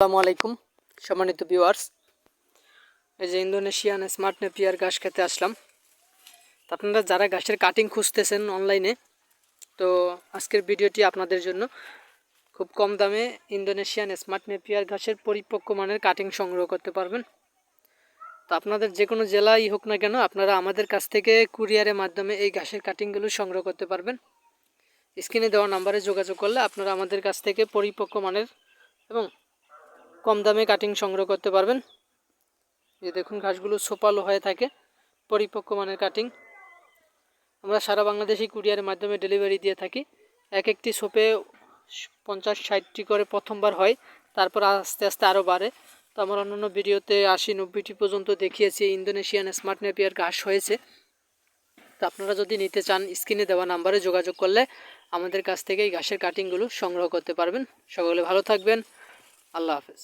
আসসালামু আলাইকুম, সম্মানিত ভিউয়ার্স এই যে ইন্দোনেশিয়ান স্মার্ট নেপিয়ার ঘাস খেতে আসলাম। আপনারা যারা ঘাসের কাটিং খুঁজতেছেন অনলাইনে তো আজকের ভিডিওটি আপনাদের জন্য। খুব কম দামে ইন্দোনেশিয়ান স্মার্ট নেপিয়ার ঘাসের পরিপক্ক মানের কাটিং সংগ্রহ করতে পারবেন। তো আপনাদের যে কোনো জেলাই হোক না কেন, আপনারা আমাদের কাছ থেকে কুরিয়ারের মাধ্যমে এই ঘাসের কাটিংগুলো সংগ্রহ করতে পারবেন। স্ক্রিনে দেওয়া নাম্বারে যোগাযোগ করলে আপনারা আমাদের কাছ থেকে পরিপক্ক মানের এবং কম দামে কাটিং সংগ্রহ করতে পারবেন। এই দেখুন ঘাসগুলো সোপালো হয়ে থাকে, পরিপক্ক মানের কাটিং আমরা সারা বাংলাদেশি কুরিয়ারের মাধ্যমে ডেলিভারি দিয়ে থাকি। এক একটি সোপে পঞ্চাশ, ষাটটি করে প্রথমবার হয়, তারপর আস্তে আস্তে আরও বাড়ে। তো আমার অন্যান্য ভিডিওতে আশি, নব্বইটি পর্যন্ত দেখিয়েছি ইন্দোনেশিয়ান স্মার্ট নেপিয়ার ঘাস হয়েছে। তো আপনারা যদি নিতে চান, স্ক্রিনে দেওয়া নাম্বারে যোগাযোগ করলে আমাদের কাছ থেকে এই ঘাসের কাটিংগুলো সংগ্রহ করতে পারবেন। সকলে ভালো থাকবেন। আল্লাহ হাফেজ